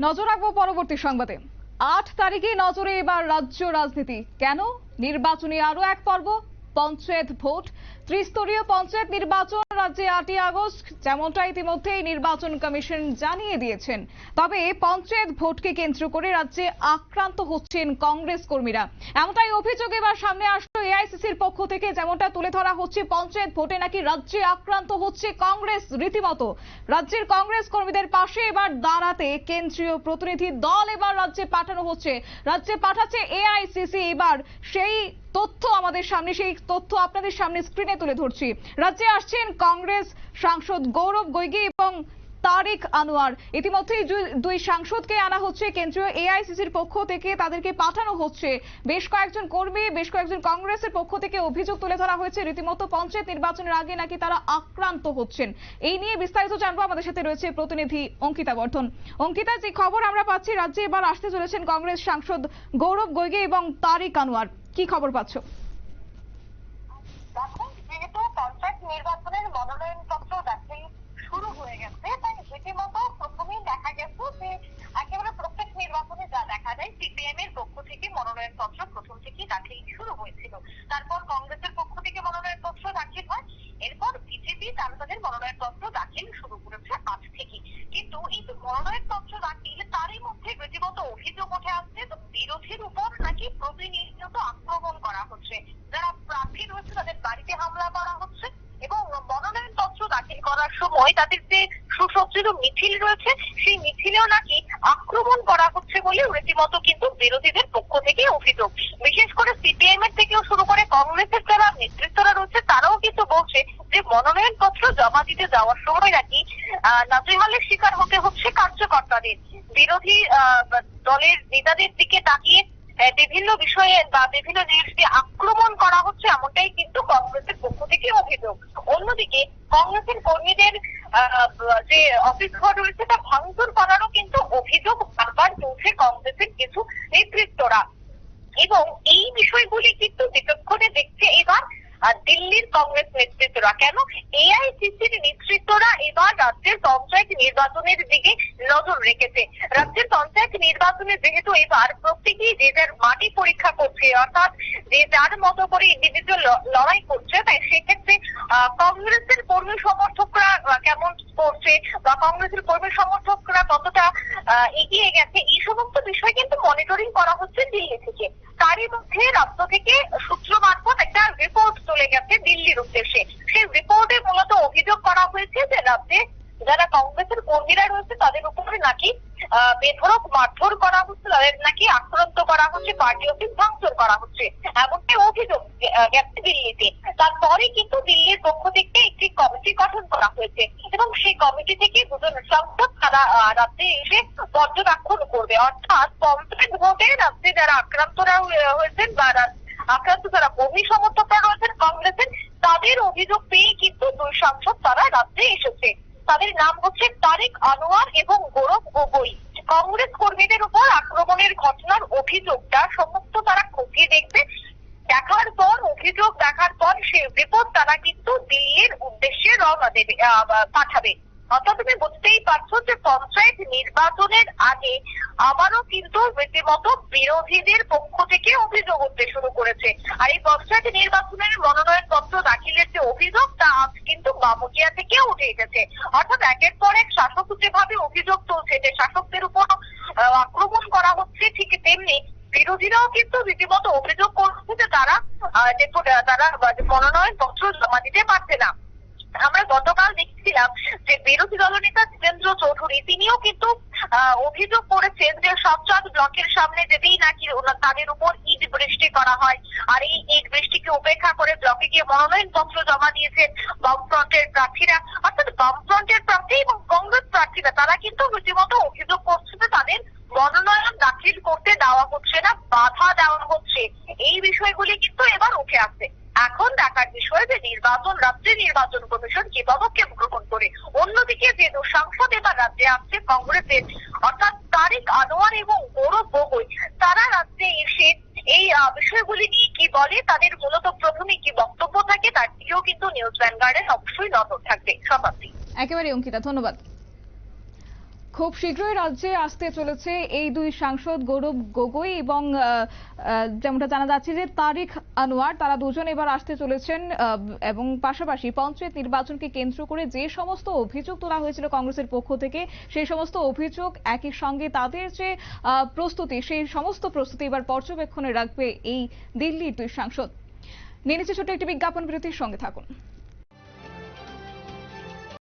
নজর রাখব পরবর্তী সংবাদে। আট তারিখে নজরে এবার রাজ্য রাজনীতি। কেন? নির্বাচনী আরও এক পর্ব। পঞ্চায়েত ভোট। ত্রিস্তরীয় পঞ্চায়েত নির্বাচন রাজ্যে আটই আগস্ট যেমনটা ইতিমধ্যেই নির্বাচন কমিশন জানিয়ে দিয়েছেন। তবে পঞ্চায়েত ভোটকে কেন্দ্র করে রাজ্যে আক্রান্ত হচ্ছেন কংগ্রেস কর্মীরা। এমনটাই অভিযোগ এবার সামনে আসলো এআইসিসির পক্ষ থেকে, যেমনটা তুলে ধরা হচ্ছে, পঞ্চায়েত ভোটে নাকি রাজ্যে আক্রান্ত হচ্ছে কংগ্রেস রীতিমতো। রাজ্যের কংগ্রেস কর্মীদের পাশে এবার দাঁড়াতে কেন্দ্রীয় প্রতিনিধি দল এবার রাজ্যে পাঠানো হচ্ছে। রাজ্যে পাঠাচ্ছে এআইসিসি এবার সেই তথ্য আমাদের সামনে, সেই তথ্য আপনাদের সামনে স্ক্রিনে তুলে ধরছি। রাজ্যে আসছেন কংগ্রেস সাংসদ গৌরব গৈগি এবং তারিক আনোয়ার। ইতিমধ্যেই দুই- সাংসদকে আনা হচ্ছে। কেন্দ্রীয় এআইসিসির পক্ষ থেকে তাদেরকে পাঠানো হচ্ছে। বেশ কয়েকজন কর্মী, বেশ কয়েকজন কংগ্রেসের পক্ষ থেকে অভিযোগ তুলে ধরা হয়েছে। রীতিমতো পঞ্চায়েত নির্বাচনের আগে নাকি তারা আক্রান্ত হচ্ছেন। এই নিয়ে বিস্তারিত জানব। আমাদের সাথে রয়েছে প্রতিনিধি অঙ্কিতা বর্ধন। অঙ্কিতা, যে খবর আমরা পাচ্ছি, রাজ্যে এবার আসতে চলেছেন কংগ্রেস সাংসদ গৌরব গৈগে এবং তারিক আনোয়ার। কি খবর পাচ্ছ? শুরু হয়ে গেছে, তাই প্রথমেই দেখা যে প্রত্যেক নির্বাচনে যা দেখা যায় সিপিএম এর পক্ষ থেকে প্রথম থেকেই শুরু হয়েছিল। তারপর কংগ্রেসের পক্ষ থেকে মনোনয়ন পত্র দাখিল হয়। এরপর বিজেপি তারা তাদের মনোনয়ন পত্র দাখিল শুরু করেছে আজ থেকে কিন্তু এই যে মনোনয়ন পত্র দাখিল তারই মধ্যে রীতিমতো অভিযোগ উঠে আসছে তো বিরোধীর উপর নাকি প্রতিনিয়ত আক্রমণ করা হচ্ছে যারা প্রার্থী রয়েছে তাদের বাড়িতে হামলা করা হচ্ছে এবং মনোনয়ন পত্র দাখিল সময় তাদের যে সুসজ্জিত মিছিল রয়েছে সেই মিছিলেও নাকি আক্রমণ করা হচ্ছে বলে রীতিমতো কিন্তু বিরোধীদের পক্ষ থেকে অভিযোগ। বিশেষ করে সিপিএম এর থেকেও শুরু করে কংগ্রেসের যারা নেতৃত্বরা রয়েছে তারাও কিন্তু বলছে যে মনোনয়ন পত্র জমা দিতে যাওয়ার সময় নাকি আহ, নাজেহালের শিকার হতে হচ্ছে কার্যকর্তাদের। বিরোধী দলের নেতাদের দিকে তাকিয়ে বিভিন্ন বিষয়ে বা বিভিন্ন জিনিসকে আক্রমণ করা হচ্ছে এমনটাই কিন্তু কংগ্রেসের পক্ষ থেকে অভিযোগ। অন্যদিকে কংগ্রেসের কর্মীদের যে অফিস ঘর রয়েছে, তা ভাঙচুর করারও কিন্তু অভিযোগ বারবার তুলছে কংগ্রেসের কিছু নেতৃত্বরা। এবং এই বিষয়গুলি কিন্তু বিচক্ষণে দেখছে এবার কংগ্রেস নেতৃত্বরা। কেন? এআইসিসির নেতৃত্বরা এবার রাজ্যের পঞ্চায়েত নির্বাচনের দিকে নজর রেখেছে। রাজ্যের পঞ্চায়েত নির্বাচনে যেহেতু এবার প্রত্যেকেই যে যার মাটি পরীক্ষা করছে, অর্থাৎ যে যার মতো করে ইন্ডিভিজুয়াল লড়াই করছে, তাই সেক্ষেত্রে কংগ্রেসের কর্মী সমর্থকরা কেমন করছে বা কংগ্রেসের কর্মী সমর্থকরা কতটা এগিয়ে গেছে, এই সমস্ত বিষয় কিন্তু মনিটরিং করা হচ্ছে দিল্লি থেকে তারই মধ্যে রাজ্য থেকে সূত্র মারফত একটা রিপোর্ট চলে গেছে দিল্লির উদ্দেশ্যে সেই রিপোর্টে মূলত অভিযোগ করা হয়েছে যে রাজ্যে যারা কংগ্রেসের কর্মীরা রয়েছে তাদের উপরে নাকি আহ, বেধড়ক মারধর করা হচ্ছে তাদের নাকি আক্রান্ত করা হচ্ছে পার্টি অফিস ভাঙচুর করা হচ্ছে এমনকি অভিযোগ গেছে দিল্লিতে। তারপরে কিন্তু দিল্লির পক্ষ থেকে একটি কমিটি গঠন করা হয়েছে এবং সেই কমিটি থেকে দুজন সাংসদ তারা রাজ্যে এসে পর্যবেক্ষণ করবে। অর্থাৎ পঞ্চায়েত ভোটে রাজ্যে যারা আক্রান্তরা হয়েছেন বা আক্রান্ত যারা কর্মী সমর্থকরা রয়েছেন কংগ্রেসের তাদের অভিযোগ পেয়ে কিন্তু দুই সাংসদ তারা রাজ্যে এসেছে। তাদের নাম হচ্ছে তারেক আনোয়ার এবং গৌরব গগৈ। কংগ্রেস কর্মীদের উপর আক্রমণের ঘটনার অভিযোগটা সমস্ত তারা খতিয়ে দেখবে। দেখার পর, অভিযোগ দেখার পর সে রিপোর্ট তারা কিন্তু দিল্লির উদ্দেশ্যে রওনা দেবে পাঠাবে। অর্থাৎ তুমি বুঝতেই পারছ যে পঞ্চায়েত নির্বাচনের আগে আবারও কিন্তু রীতিমতো বিরোধীদের পক্ষ থেকে অভিযোগ উঠতে শুরু করেছে। আর এই পঞ্চায়েত নির্বাচনের মনোনয়ন পত্র দাখিলের যে অভিযোগ, তা আজ কিন্তু বামুকিয়া থেকে উঠে এসেছে। অর্থাৎ একের পর এক শাসক যেভাবে অভিযোগ তুলছে যে শাসকদের উপর আক্রমণ করা হচ্ছে, ঠিক তেমনি বিরোধীরাও কিন্তু রীতিমতো অভিযোগ করছে যে তারা যে, তারা মনোনয়ন পত্র জমা দিতে পারছে না। আমরা গতকাল দেখছিলাম যে বিরোধী দলনেতা জিতেন্দ্র চৌধুরী, তিনিও কিন্তু অভিযোগ করেছেন যে সবচাঁদ ব্লকের সামনে যেতেই নাকি তাদের উপর ইট বৃষ্টি করা হয়। আর এই ইট বৃষ্টিকে উপেক্ষা করে ব্লকে গিয়ে মনোনয়ন পত্র জমা দিয়েছেন বামফ্রন্টের প্রার্থীরা। অর্থাৎ বামফ্রন্টের প্রার্থী এবং কংগ্রেস প্রার্থীরা, তারা কিন্তু রীতিমতো অভিযোগ করছে যে তাদের মনোনয়ন দাখিল করতে দেওয়া হচ্ছে না, বাধা দেওয়া হচ্ছে। এই বিষয়গুলি কিন্তু এবার উঠে আসছে। এখন দেখার বিষয় যে নির্বাচন, রাজ্যে নির্বাচন কমিশন কি পদক্ষেপ গ্রহণ করে? অন্যদিকে যে সাংসদ এবার রাজ্যে আসছে, কংগ্রেসের অর্থাৎ তারিক আনোয়ার এবং গৌরব গগৈ, তারা রাজ্যে এসে এই বিষয়গুলি নিয়ে কি বলে, তাদের মূলত প্রথমে কি বক্তব্য থাকে, তার দিকেও কিন্তু নিউজ ভ্যানগার্ডের অবশ্যই নজর থাকবে। শতাব্দী একেবারে অঙ্কিতা, ধন্যবাদ। খুব শীঘ্রই রাজ্যে আসতে চলেছে এই দুই সাংসদ, গৌরব গগৈ এবং যেমনটা জানা যাচ্ছে যে তারিক আনোয়ার, তারা দুজন এবার আসতে চলেছেন এবং পাশাপাশি পঞ্চায়েত নির্বাচনকে কেন্দ্র করে যে সমস্ত অভিযোগ তোলা হয়েছিল কংগ্রেসের পক্ষ থেকে, সেই সমস্ত অভিযোগ একই সঙ্গে তাদের যে প্রস্তুতি, সেই সমস্ত প্রস্তুতি এবার পর্যবেক্ষণে রাখবে এই দিল্লির দুই সাংসদ। নিয়ে নিচ্ছে ছোট একটি বিজ্ঞাপন বিরতির সঙ্গে থাকুন।